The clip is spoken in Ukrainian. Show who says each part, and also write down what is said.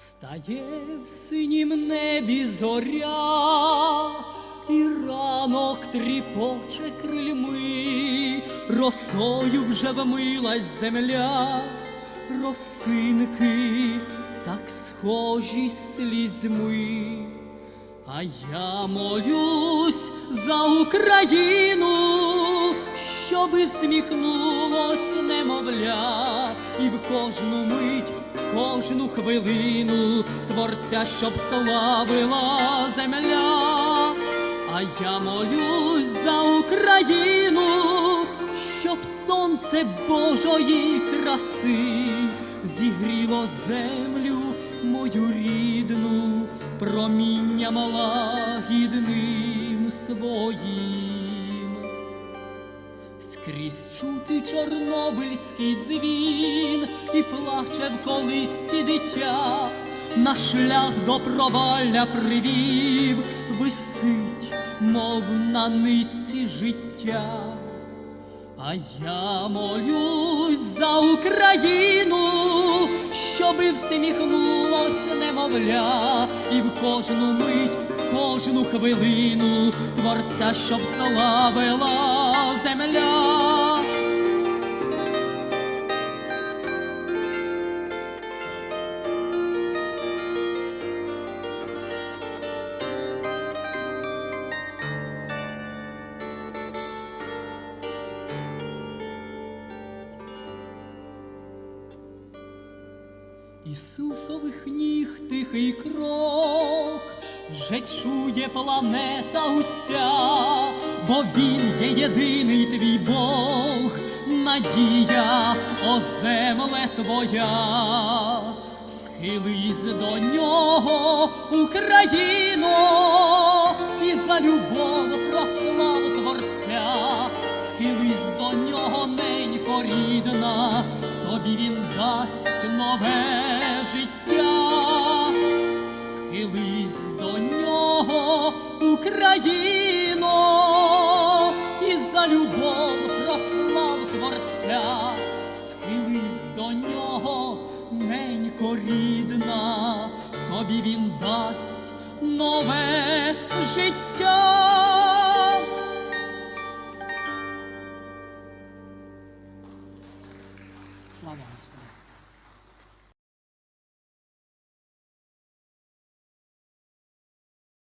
Speaker 1: Встає в синім небі зоря, і ранок тріпоче крильми, росою вже вмилась земля, росинки так схожі слізьми. А я молюсь за Україну, щоби всміхнулось немовля, і в кожну мить, кожну хвилину творця, щоб славила земля. А я молюсь за Україну, щоб сонце Божої краси зігріло землю мою рідну промінням лагідним своїм. Скрізь чути чорнобильський дзвін і плаче в колисці дитя, на шлях до провалля привів, висить, мов на нитці життя. А я молюсь за Україну, щоби всміхнулось немовля, і в кожну мить, кожну хвилину творця, щоб славила земля. Ісусових ніг тихий крок, вже чує планета уся, бо він є єдиний твій Бог, надія, о земле твоя, схились до нього, Україно, і за любов прослав Творця, схились до нього, ненько рідна, тобі він дасть нове життя, схились до нього, Україно, і за любов прослав Творця, схились до нього, ненько рідна, тобі він дасть нове життя. Слава Господу!